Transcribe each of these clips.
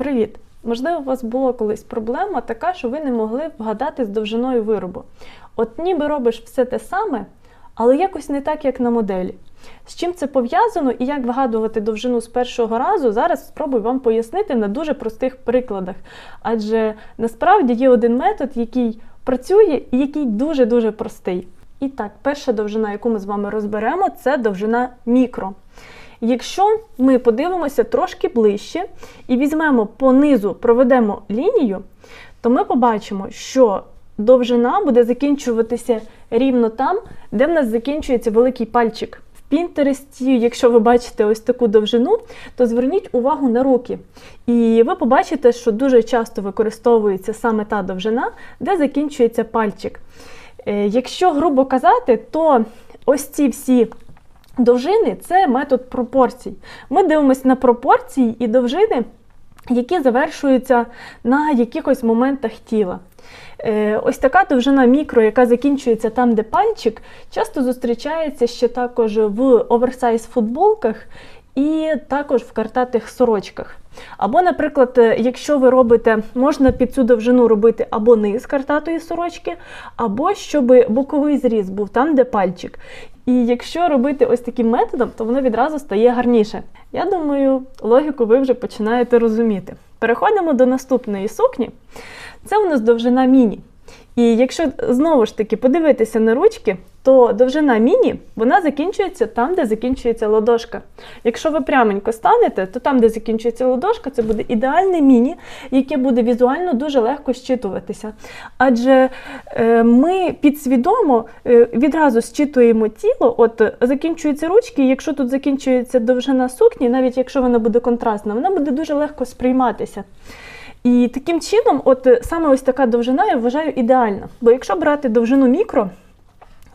Привіт! Можливо, у вас була колись проблема така, що ви не могли вгадати з довжиною виробу. От ніби робиш все те саме, але якось не так, як на моделі. З чим це пов'язано і як вигадувати довжину з першого разу, зараз спробую вам пояснити на дуже простих прикладах. Адже насправді є один метод, який працює і який дуже-дуже простий. І так, перша довжина, яку ми з вами розберемо, це довжина мікро. Якщо ми подивимося трошки ближче і візьмемо по низу, проведемо лінію, то ми побачимо, що довжина буде закінчуватися рівно там, де в нас закінчується великий пальчик. Пінтересті, якщо ви бачите ось таку довжину, то зверніть увагу на руки. І ви побачите, що дуже часто використовується саме та довжина, де закінчується пальчик. Е, Якщо грубо казати, то ось ці всі довжини це метод пропорцій. Ми дивимося на пропорції і довжини, які завершуються на якихось моментах тіла. Е, Ось така довжина мікро, яка закінчується там, де пальчик, часто зустрічається ще також в оверсайз футболках і також в картатих сорочках. Або, наприклад, е, якщо ви робите, можна під цю довжину робити або низ картатої сорочки, або щоб боковий зріз був там, де пальчик. І якщо робити ось таким методом, то воно відразу стає гарніше. Я думаю, логіку ви вже починаєте розуміти. Переходимо до наступної сукні. Це у нас довжина міні. І якщо знову ж таки подивитися на ручки, то довжина міні вона закінчується там, де закінчується ладошка. Якщо ви пряменько станете, то там, де закінчується ладошка, це буде ідеальне міні, яке буде візуально дуже легко щитуватися. Адже е, ми підсвідомо е, відразу щитуємо тіло, от закінчуються ручки, і якщо тут закінчується довжина сукні, навіть якщо вона буде контрастна, вона буде дуже легко сприйматися. І таким чином, от е, саме ось така довжина, я вважаю ідеальна. Бо якщо брати довжину мікро,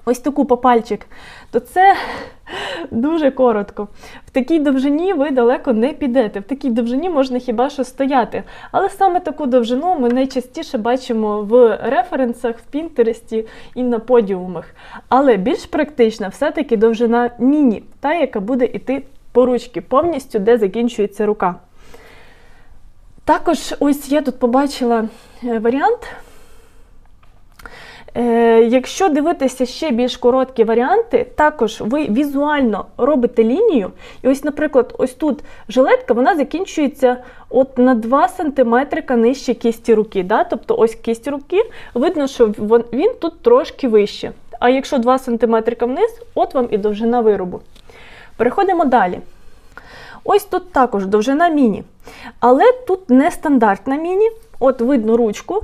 ось таку по пальчик, то це дуже коротко. В такій довжині ви далеко не підете. В такій довжині можна хіба що стояти. Але саме таку довжину ми найчастіше бачимо в референсах, в Пінтересті і на подіумах. Але більш практична все-таки довжина міні, та, яка буде йти по ручки, повністю де закінчується рука. Також ось я тут побачила е, варіант. Е, Якщо дивитися ще більш короткі варіанти, також ви візуально робите лінію. І ось, наприклад, ось тут жилетка вона закінчується от на 2 см нижче кісті руки. Да? Тобто ось кість руки, видно, що він тут трошки вище. А якщо 2 см вниз, от вам і довжина виробу. Переходимо далі. Ось тут також довжина міні. Але тут не стандартна міні. От видно ручку.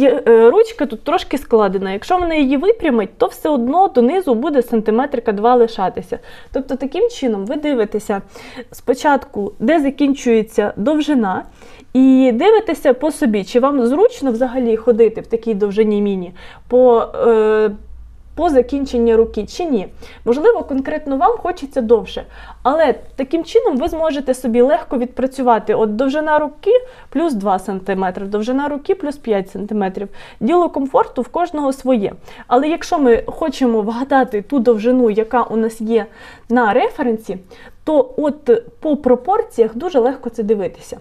Е, Ручка тут трошки складена. Якщо вона її випрямить, то все одно донизу буде сантиметрика 2 лишатися. Тобто, таким чином ви дивитеся спочатку, де закінчується довжина, і дивитеся по собі, чи вам зручно взагалі ходити в такій довжині міні. по... Е, по закінченні руки чи ні. Можливо, конкретно вам хочеться довше. Але таким чином ви зможете собі легко відпрацювати от довжина руки плюс 2 см, довжина руки плюс 5 см. Діло комфорту в кожного своє. Але якщо ми хочемо вгадати ту довжину, яка у нас є на референсі, то от по пропорціях дуже легко це дивитися.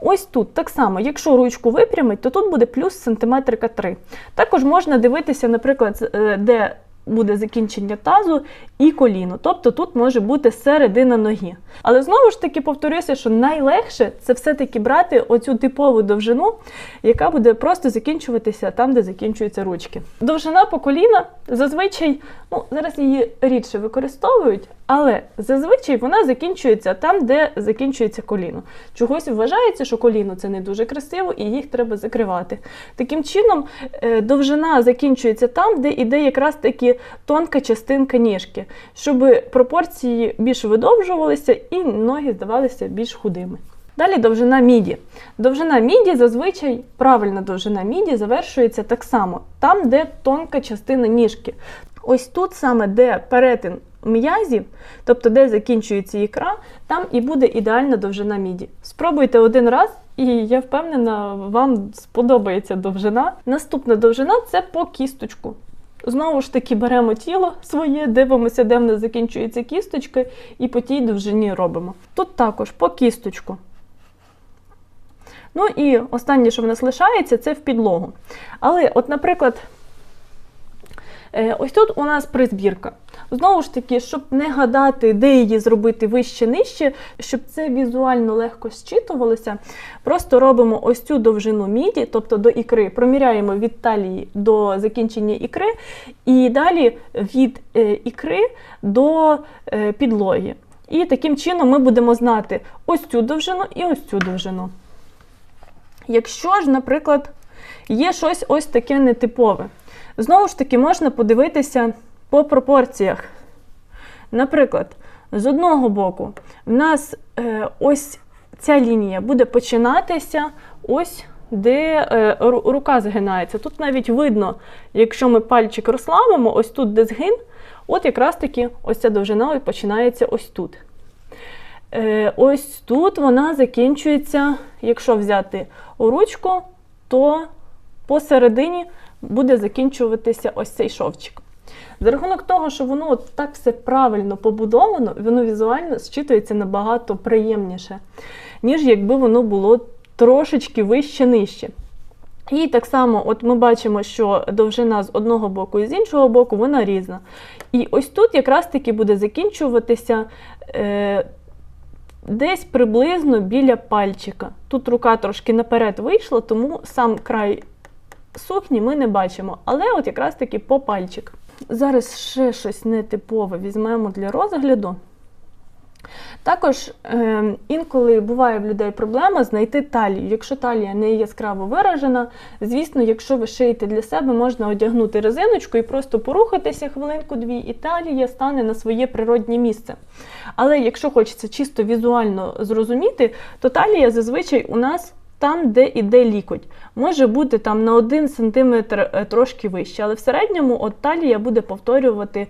Ось тут так само, якщо ручку випрямить, то тут буде плюс сантиметрика 3. Також можна дивитися, наприклад, е, де буде закінчення тазу і коліно. Тобто тут може бути середина ноги. Але знову ж таки повторюся, що найлегше це все-таки брати оцю типову довжину, яка буде просто закінчуватися там, де закінчуються ручки. Довжина по коліна зазвичай, ну зараз її рідше використовують, але зазвичай вона закінчується там, де закінчується коліно. Чогось вважається, що коліно це не дуже красиво і їх треба закривати. Таким чином, е, довжина закінчується там, де іде якраз таки тонка частинка ніжки, щоб пропорції більш видовжувалися і ноги здавалися більш худими. Далі довжина міді. Довжина міді зазвичай правильна довжина міді завершується так само, там, де тонка частина ніжки. Ось тут саме де перетин м'язів, тобто де закінчується ікра, там і буде ідеальна довжина міді. Спробуйте один раз, і я впевнена, вам сподобається довжина. Наступна довжина це по кісточку. Знову ж таки, беремо тіло своє, дивимося, де в нас закінчується кісточка, і по тій довжині робимо. Тут також по кісточку. Ну і останнє, що в нас лишається, це в підлогу. Але, от, наприклад, е, ось тут у нас призбірка. Знову ж таки, щоб не гадати, де її зробити вище нижче, щоб це візуально легко зчитувалося, просто робимо ось цю довжину міді, тобто до ікри, проміряємо від талії до закінчення ікри, і далі від е, ікри до е, підлоги. І таким чином ми будемо знати ось цю довжину і ось цю довжину. Якщо ж, наприклад, є щось ось таке нетипове, знову ж таки можна подивитися по пропорціях. Наприклад, з одного боку, в нас е, ось ця лінія буде починатися ось де е, рука згинається. Тут навіть видно, якщо ми пальчик розслабимо, ось тут де згин, от якраз таки ось ця довжина починається ось тут. Е, ось тут вона закінчується, якщо взяти ручку, то посередині буде закінчуватися ось цей шовчик. За рахунок того, що воно от так все правильно побудовано, воно візуально зчитується набагато приємніше, ніж якби воно було трошечки вище нижче. І так само, от ми бачимо, що довжина з одного боку і з іншого боку, вона різна. І ось тут якраз таки буде закінчуватися е, десь приблизно біля пальчика. Тут рука трошки наперед вийшла, тому сам край сукні ми не бачимо. Але от якраз таки по пальчик. Зараз ще щось нетипове візьмемо для розгляду. Також е, інколи буває в людей проблема знайти талію. Якщо талія не яскраво виражена, звісно, якщо ви шиєте для себе, можна одягнути резиночку і просто порухатися хвилинку-дві, і талія стане на своє природнє місце. Але якщо хочеться чисто візуально зрозуміти, то талія зазвичай у нас там, де іде лікоть. Може бути там на 1 см трошки вище, але в середньому от талія буде повторювати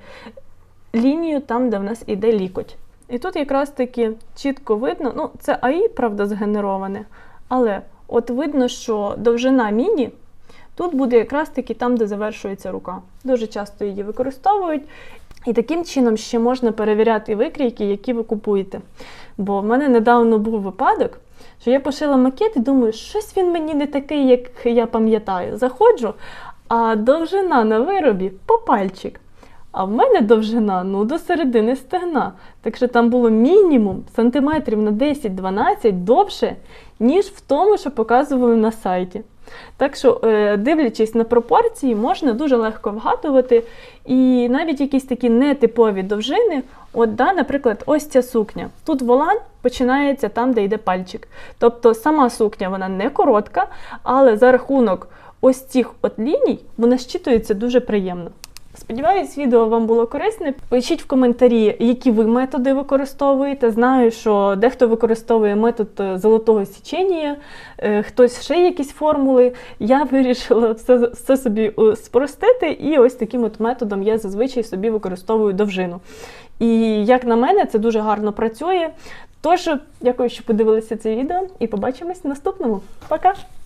лінію там, де в нас іде лікоть. І тут якраз таки чітко видно, ну це АІ, правда, згенероване, але от видно, що довжина міні тут буде якраз таки там, де завершується рука. Дуже часто її використовують. І таким чином ще можна перевіряти викрійки, які ви купуєте. Бо в мене недавно був випадок, що я пошила макет і думаю, щось він мені не такий, як я пам'ятаю. Заходжу, а довжина на виробі по пальчик. А в мене довжина ну, до середини стегна. Так що там було мінімум сантиметрів на 10-12 довше, ніж в тому, що показували на сайті. Так що, е, дивлячись на пропорції, можна дуже легко вгадувати. І навіть якісь такі нетипові довжини, от, да, наприклад, ось ця сукня. Тут волан починається там, де йде пальчик. Тобто сама сукня вона не коротка, але за рахунок ось цих от ліній вона щитується дуже приємно. Сподіваюсь, відео вам було корисне. Пишіть в коментарі, які ви методи використовуєте. Знаю, що дехто використовує метод е, золотого січення, е, хтось ще якісь формули. Я вирішила все, все собі е, спростити, і ось таким от методом я зазвичай собі використовую довжину. І як на мене, це дуже гарно працює. Тож, дякую, що подивилися це відео, і побачимось в наступному. Пока!